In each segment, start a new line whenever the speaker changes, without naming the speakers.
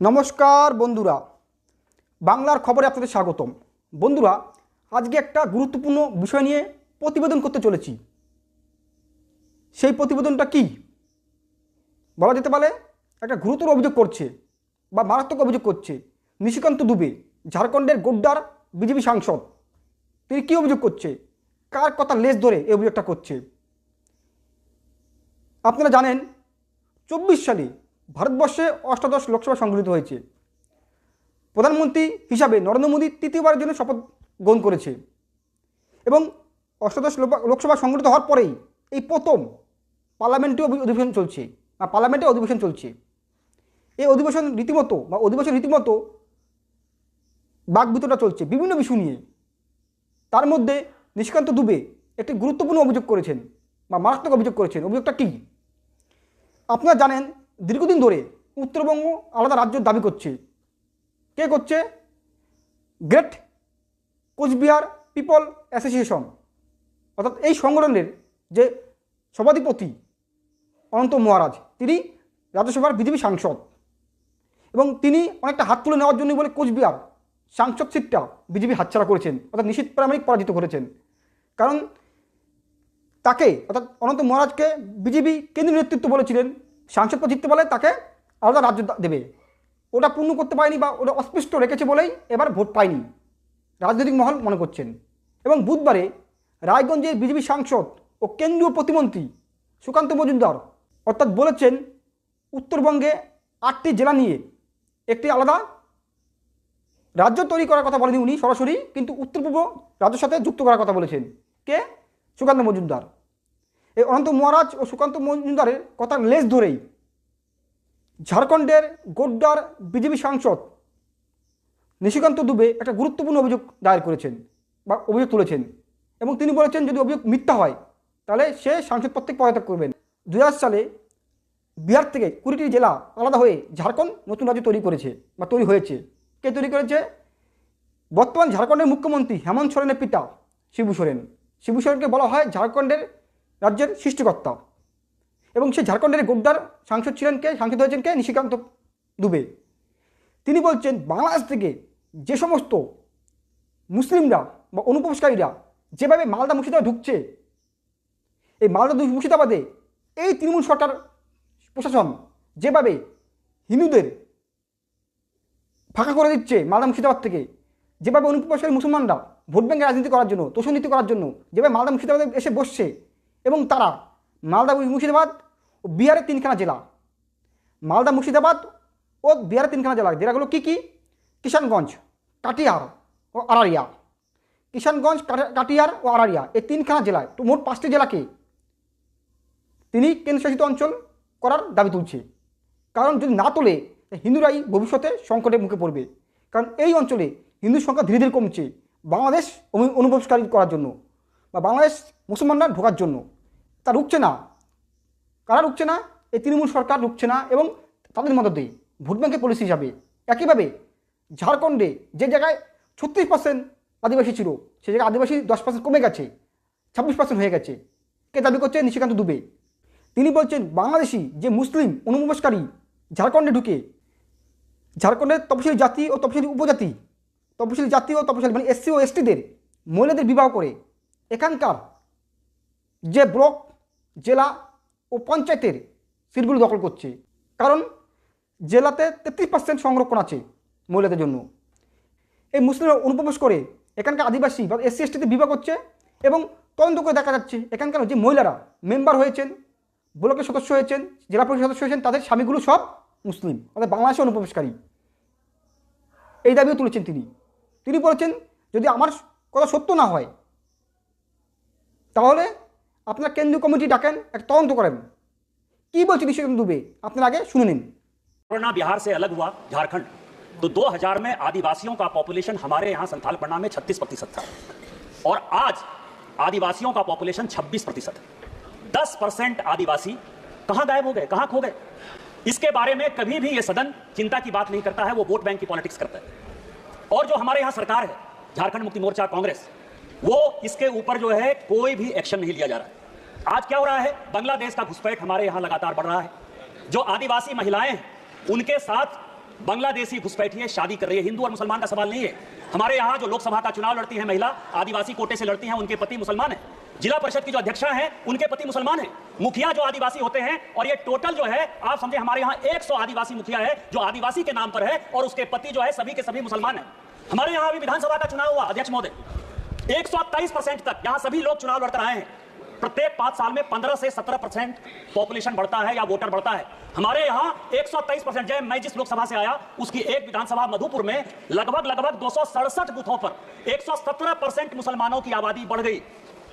নমস্কার বন্ধুরা, বাংলার খবরে আপনাদের স্বাগতম। বন্ধুরা, আজকে একটা গুরুত্বপূর্ণ বিষয় নিয়ে প্রতিবেদন করতে চলেছি। সেই প্রতিবেদনটা কি? বলা যেতে পারে, একটা গুরুতর অভিযোগ করছে বা মারাত্মক অভিযোগ করছে নিশিকান্ত দুবে, ঝাড়খণ্ডের গোড্ডার বিজেপি সাংসদ। তিনি কী অভিযোগ করছে? কার কথা লেজ ধরে এই অভিযোগটা করছে? আপনারা জানেন, চব্বিশ সালে ভারতবর্ষে অষ্টাদশ লোকসভা সংগঠিত হয়েছে। প্রধানমন্ত্রী হিসাবে নরেন্দ্র মোদী তৃতীয়বারের জন্য শপথ গ্রহণ করেছে এবং অষ্টাদশ লোক- লোকসভা সংগঠিত হওয়ার পরেই এই প্রথম পার্লামেন্টে অধিবেশন চলছে, বা পার্লামেন্টে অধিবেশন চলছে। এই অধিবেশন রীতিমতো, বা অধিবেশন রীতিমতো বাকবিতটা চলছে বিভিন্ন বিষয় নিয়ে। তার মধ্যে নিষ্কান্ত দুবে একটি গুরুত্বপূর্ণ অভিযোগ করেছেন, বা মারাত্মক অভিযোগ করেছেন। অভিযোগটা কী? আপনারা জানেন দীর্ঘদিন ধরে উত্তরবঙ্গ আলাদা রাজ্য দাবি করছে। কে করছে? Great Coochbehar people association. অর্থাৎ এই সংগঠনের যে সভাধিপতি অনন্ত মহারাজ, তিনি রাজ্যসভার বিজেপি সাংসদ এবং তিনি অনেকটা হাত তুলে নেওয়ার জন্য বলে কোচবিহার সাংসদ সিটটা বিজেপি হাতছাড়া করেছেন, অর্থাৎ নিশ্চিত প্রামাণিক পরাজিত করেছেন। কারণ তাকে, অর্থাৎ অনন্ত মহারাজকে বিজেপি কেন্দ্রীয় নেতৃত্ব বলেছিলেন সাংসদ পদ জিততে বলে তাকে আলাদা রাজ্য দেবে। ওটা পূর্ণ করতে পারেনি বা ওটা অস্পৃষ্ট রেখেছে বলেই এবার ভোট পায়নি, রাজনৈতিক মহল মনে করছেন। এবং বুধবারে রায়গঞ্জের বিজেপি সাংসদ ও কেন্দ্রীয় প্রতিমন্ত্রী সুকান্ত মজুমদার অর্থাৎ বলেছেন, উত্তরবঙ্গে আটটি জেলা নিয়ে একটি আলাদা রাজ্য তৈরি করার কথা বলেনি উনি সরাসরি, কিন্তু উত্তর পূর্ব রাজ্যের সাথে যুক্ত করার কথা বলেছেন। কে? সুকান্ত মজুমদার। এই অনন্ত মহারাজ ও সুকান্ত মজুমদারের কথার লেজ ধরেই ঝাড়খণ্ডের গোড্ডার বিজেপি সাংসদ নিশিকান্ত দুবে একটা গুরুত্বপূর্ণ অভিযোগ দায়ের করেছেন বা অভিযোগ তুলেছেন এবং তিনি বলেছেন যদি অভিযোগ মিথ্যা হয়, তাহলে সে সাংসদ পদ থেকে পদত্যাগ করবেন। দু হাজার সালে বিহার থেকে কুড়িটি জেলা আলাদা হয়ে ঝাড়খণ্ড নতুন রাজ্য তৈরি করেছে বা তৈরি হয়েছে। কে তৈরি করেছে? বর্তমান ঝাড়খণ্ডের মুখ্যমন্ত্রী হেমন্ত সোরেনের পিতা শিবু সোরেন। শিবু সোরেনকে বলা হয় ঝাড়খণ্ডের রাজ্যের সৃষ্টিকর্তা এবং সে ঝাড়খণ্ডের গোড্ডার সাংসদ ছিলেন কে? সাংসদ হয়েছেন কে? নিশিকান্ত দুবে। তিনি বলছেন, বাংলাদেশ থেকে যে সমস্ত মুসলিমরা বা অনুপ্রবেশকারীরা যেভাবে মালদা মুর্শিদাবাদ ঢুকছে, এই মালদা মুর্শিদাবাদে এই তৃণমূল সরকার প্রশাসন যেভাবে হিন্দুদের ফাঁকা করে দিচ্ছে মালদা মুর্শিদাবাদ থেকে, যেভাবে অনুপ্রবেশকারী মুসলমানরা ভোট ব্যাঙ্কে রাজনীতি করার জন্য তোষণীতি করার জন্য, যেভাবে মালদা মুর্শিদাবাদে এসে বসছে এবং তারা মালদা মুর্শিদাবাদ ও বিহারের তিনখানা জেলা। মালদা, মুর্শিদাবাদ ও বিহারের তিনখানা জেলা। জেলাগুলো কী কী? কিষানগঞ্জ, কাটিহার ও আরারিয়া। কিষানগঞ্জ, কাটা- কাটিহার ও আরারিয়া এই তিনখানা জেলায়। তো মোট পাঁচটি জেলাকে তিনি কেন্দ্রশাসিত অঞ্চল করার দাবি তুলছে। কারণ যদি না তোলে হিন্দুরাই ভবিষ্যতে সংকটের মুখে পড়বে। কারণ এই অঞ্চলে হিন্দুর সংখ্যা ধীরে ধীরে কমছে বাংলাদেশ অনু- অনুপ্রবেশকারী করার জন্য। বা বাংলাদেশ মুসলমানরা ঢোকার জন্য। তা রুখছে না। কারা রুখছে না? এই তৃণমূল সরকার রুখছে না এবং তাদের মদতে ভোট ব্যাঙ্কের পলিসি হিসাবে। একইভাবে ঝাড়খণ্ডে যে জায়গায় ছত্রিশ পার্সেন্ট আদিবাসী ছিল, সে জায়গায় আদিবাসী দশ পার্সেন্ট কমে গেছে, ছাব্বিশ পার্সেন্ট হয়ে গেছে। কে দাবি করছে? নিশিকান্ত দুবে। তিনি বলছেন, বাংলাদেশি যে মুসলিম অনুপ্রবেশকারী ঝাড়খণ্ডে ঢুকে ঝাড়খণ্ডের তপশিলি জাতি ও তপশিলি উপজাতি, তপশিলি জাতি ও তপশিলি মানে এসসি ও এসটিদের মহিলাদের বিবাহ করে এখানকার যে ব্লক, জেলা ও পঞ্চায়েতের সিটগুলো দখল করছে। কারণ জেলাতে তেত্রিশ পার্সেন্ট সংরক্ষণ আছে মহিলাদের জন্য। এই মুসলিমরা অনুপ্রবেশ করে এখানকার আদিবাসী বা এসসি, এসটিতে বিবাহ করছে এবং তদন্ত করে দেখা যাচ্ছে এখানকার যে মহিলারা মেম্বার হয়েছেন, ব্লকের সদস্য হয়েছেন, জেলা পরিষদ সদস্য হয়েছেন, তাদের স্বামীগুলো সব মুসলিম, অর্থাৎ বাংলাদেশে অনুপ্রবেশকারী। এই দাবিও তুলেছেন তিনি। তিনি বলেছেন, যদি আমার কথা সত্য না হয় তাহলে আপনার কেন্দ্রীয় কমিটি ডাকেন একটা তদন্ত করেন কী বলছে নিশিকান্ত দুবে আপনার আগে শুনে নিন
कोरोना बिहार से अलग हुआ झारखंड तो 2000 में आदिवासियों का पॉपुलेशन हमारे यहाँ संथाल पन्ना में 36 प्रतिशत था और आज आदिवासियों का पॉपुलेशन 26 प्रतिशत है 10 परसेंट आदिवासी कहां गायब हो गए कहां खो गए इसके बारे में कभी भी ये सदन चिंता की बात नहीं करता है वो वोट बैंक की पॉलिटिक्स करता है और जो हमारे यहाँ सरकार है झारखंड मुक्ति मोर्चा कांग्रेस वो इसके ऊपर जो है कोई भी एक्शन नहीं लिया जा रहा आज क्या हो रहा है? बांग्लादेश का घुसपैठ हमारे यहाँ लगातार बढ़ रहा है। जो आदिवासी महिलाएँ हैं, उनके साथ बांग्लादेशी घुसपैठिए शादी कर रही है। हिंदू और मुसलमान का सवाल नहीं है। हमारे यहाँ जो लोकसभा का चुनाव लड़ती है महिला, आदिवासी कोटे से लड़ती हैं, उनके पति मुसलमान है। जिला परिषद की जो अध्यक्षा हैं, उनके पति मुसलमान हैं। मुखिया जो आदिवासी होते हैं, और ये टोटल जो है, आप समझे हमारे यहाँ 100 आदिवासी मुखिया है, जो आदिवासी के नाम पर है, और उसके पति जो है, सभी के सभी मुसलमान है। हमारे यहाँ अभी विधानसभा का चुनाव हुआ, अध्यक्ष महोदय। एक परसेंट तक यहाँ सभी लोग चुनाव लड़कर आए हैं। प्रत्येक पाँच साल में 15 से 17 परसेंट पॉपुलेशन बढ़ता है या वोटर बढ़ता है। हमारे यहाँ 123 परसेंट, जय मैं जिस लोकसभा से आया, उसकी एक विधानसभा मधुपुर में लगभग लगभग दो बूथों पर 117 परसेंट मुसलमानों की आबादी बढ़ गई।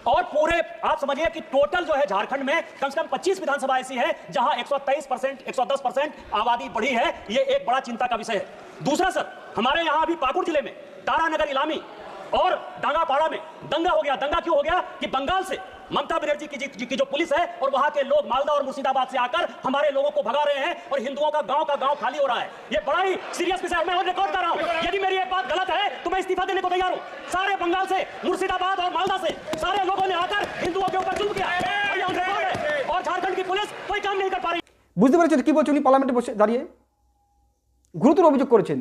और पूरे, आप समझिए कि टोटल जो है झारखंड में कम से कम 25 विधानसभा ऐसी है, जहाँ 123 परसेंट 110 परसेंट आबादी बढ़ी है, ये एक बड़ा चिंता का विषय है। दूसरा सर, हमारे यहाँ अभी पाकुड़ ज़िले में तारानगर इलामी और डांगापाड़ा में दंगा हो गया दंगा क्यों हो गया कि बंगाल से ममता बनर्जी की, जी- की जो पुलिस है और वहां के लोग मालदा और मुर्शिदाबाद से आकर हमारे लोगों को भगा रहे हैं और हिंदुओं का गांव का गांव खाली हो रहा है ये बड़ा ही सीरियस विषय है मैं और रिकॉर्ड कर रहा हूं यदि मेरी एक बात गलत है तो मैं इस्तीफा देने को तैयार हूं सारे बंगाल से मुर्शिदाबाद और मालदा से सारे लोगों ने आकर हिंदुओं के ऊपर जुल्म किया और ये on record है और झारखंड की पुलिस कोई काम नहीं कर पा रही
বুঝতে পেরেছেন কী বলছেন উনি পার্লামেন্টে বসে দাঁড়িয়ে গুরুতর অভিযোগ করেছেন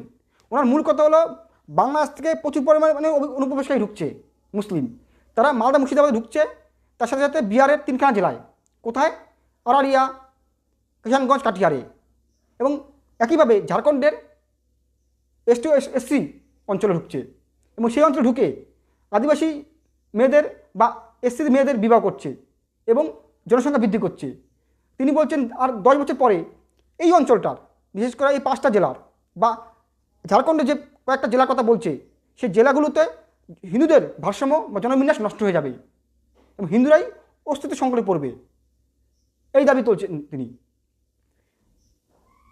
ওনার মূল কথা হলো বাংলাদেশ থেকে প্রচুর পরিমাণে মানে অনুপ্রবেশকারী ঢুকছে মুসলিম। তারা মালদা, মুর্শিদাবাদে ঢুকছে, তার সাথে সাথে বিহারের তিনখানা জেলায়। কোথায়? আরারিয়া কিষানগঞ্জ, কাটিহারে। এবং একইভাবে ঝাড়খণ্ডের এসটি এসসি অঞ্চলে ঢুকছে। এবং সেই অঞ্চলে ঢুকে আদিবাসী মেয়েদের বা এসসি মেয়েদের বিবাহ করছে এবং জনসংখ্যা বৃদ্ধি করছে। তিনি বলছেন, আর দশ বছর পরে এই অঞ্চলটার, বিশেষ করে এই পাঁচটা জেলার বা ঝাড়খণ্ডের যে কয়েকটা জেলার কথা বলছে, সেই জেলাগুলোতে হিন্দুদের ভারসাম্য বা জনবিন্যাস নষ্ট হয়ে যাবে এবং হিন্দুরাই অস্তিত্ব সংকটে পড়বে। এই দাবি তুলছেন তিনি।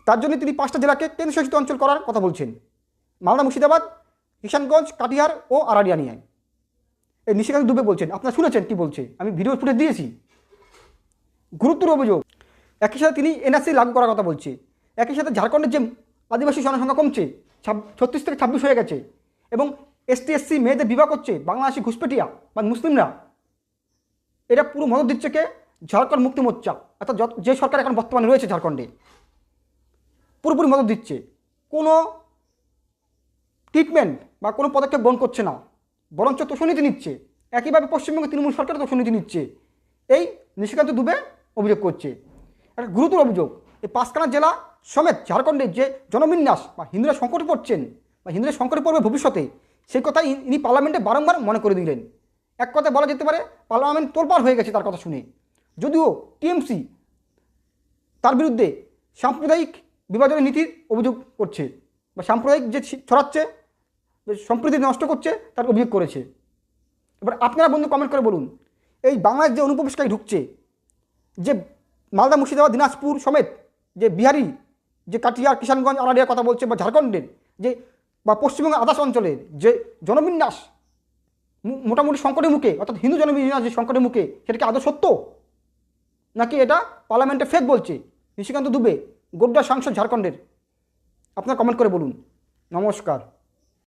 তার জন্য তিনি পাঁচটা জেলাকে কেন্দ্রশাসিত অঞ্চল করার কথা বলছেন। মালদা, মুর্শিদাবাদ, কিষানগঞ্জ, কাটিহার ও আরারিয়া নিয়ে এই নিশিকান্ত দুবে বলছেন। আপনারা শুনেছেন কি বলছে? আমি ভিডিও ফুটেজ দিয়েছি। গুরুত্বর অভিযোগ। একই সাথে তিনি এনআরসি লাগু করার কথা বলছে। একই সাথে ঝাড়খণ্ডের যে আদিবাসী জনসংখ্যা কমছে ছত্রিশ থেকে ছাব্বিশ হয়ে গেছে। এবং এসটি এসসি মেয়েদের বিবাহ করছে বাংলাদেশি ঘুষপেটিয়া, বা মুসলিমরা। এটা পুরো মদত দিচ্ছে কে? ঝাড়খণ্ড মুক্তি মোর্চা। অর্থাৎ যে সরকার এখন বর্তমানে রয়েছে ঝাড়খণ্ডে, পুরোপুরি মদত দিচ্ছে। কোনো ট্রিটমেন্ট বা কোনো পদক্ষেপ গ্রহণ করছে না। বরঞ্চ তোষণীতি নিচ্ছে। একইভাবে পশ্চিমবঙ্গের তৃণমূল সরকার তোষণীতি নিচ্ছে। এই নিশিকান্ত দুবে অভিযোগ করছে। একটা গুরুতর অভিযোগ। এই পাঁচখানা জেলা সমেত ঝাড়খণ্ডের যে জনবিন্যাস বা হিন্দুরা সংকটে পড়ছেন বা হিন্দুরা সংকটে পড়বে ভবিষ্যতে, সেই কথা ইনি- পার্লামেন্টে বারংবার মনে করে দিলেন। এক কথায় বলা যেতে পারে, পার্লামেন্ট তোলপাড় হয়ে গেছে তার কথা শুনে। যদিও টিএমসি তার বিরুদ্ধে সাম্প্রদায়িক বিভাজনের নীতির অভিযোগ করছে বা সাম্প্রদায়িক যে ছড়াচ্ছে সম্প্রীতি নষ্ট করছে, তার অভিযোগ করেছে। এবার আপনারা বন্ধু কমেন্ট করে বলুন, এই বাংলার যে অনুপ্রবেশকারী ঢুকছে, যে মালদা মুর্শিদাবাদ, দিনাজপুর সমেত যে বিহারি, যে কাটিয়ার কিষানগঞ্জ আনারিয়ার কথা বলছে বা ঝাড়খণ্ডের, যে বা পশ্চিমবঙ্গের আদাস অঞ্চলের, যে জনবিন্যাস মোটামুটি সংকটের মুখে, অর্থাৎ হিন্দু জনবিন্যাস যে সংকটের মুখে, সেটা কি আদৌ সত্য? নাকি এটা পার্লামেন্টে ফেক বলছে? নিশিকান্ত দুবে, গোড্ডা সাংসদ ঝাড়খণ্ডের। আপনার কমেন্ট করে বলুন। নমস্কার।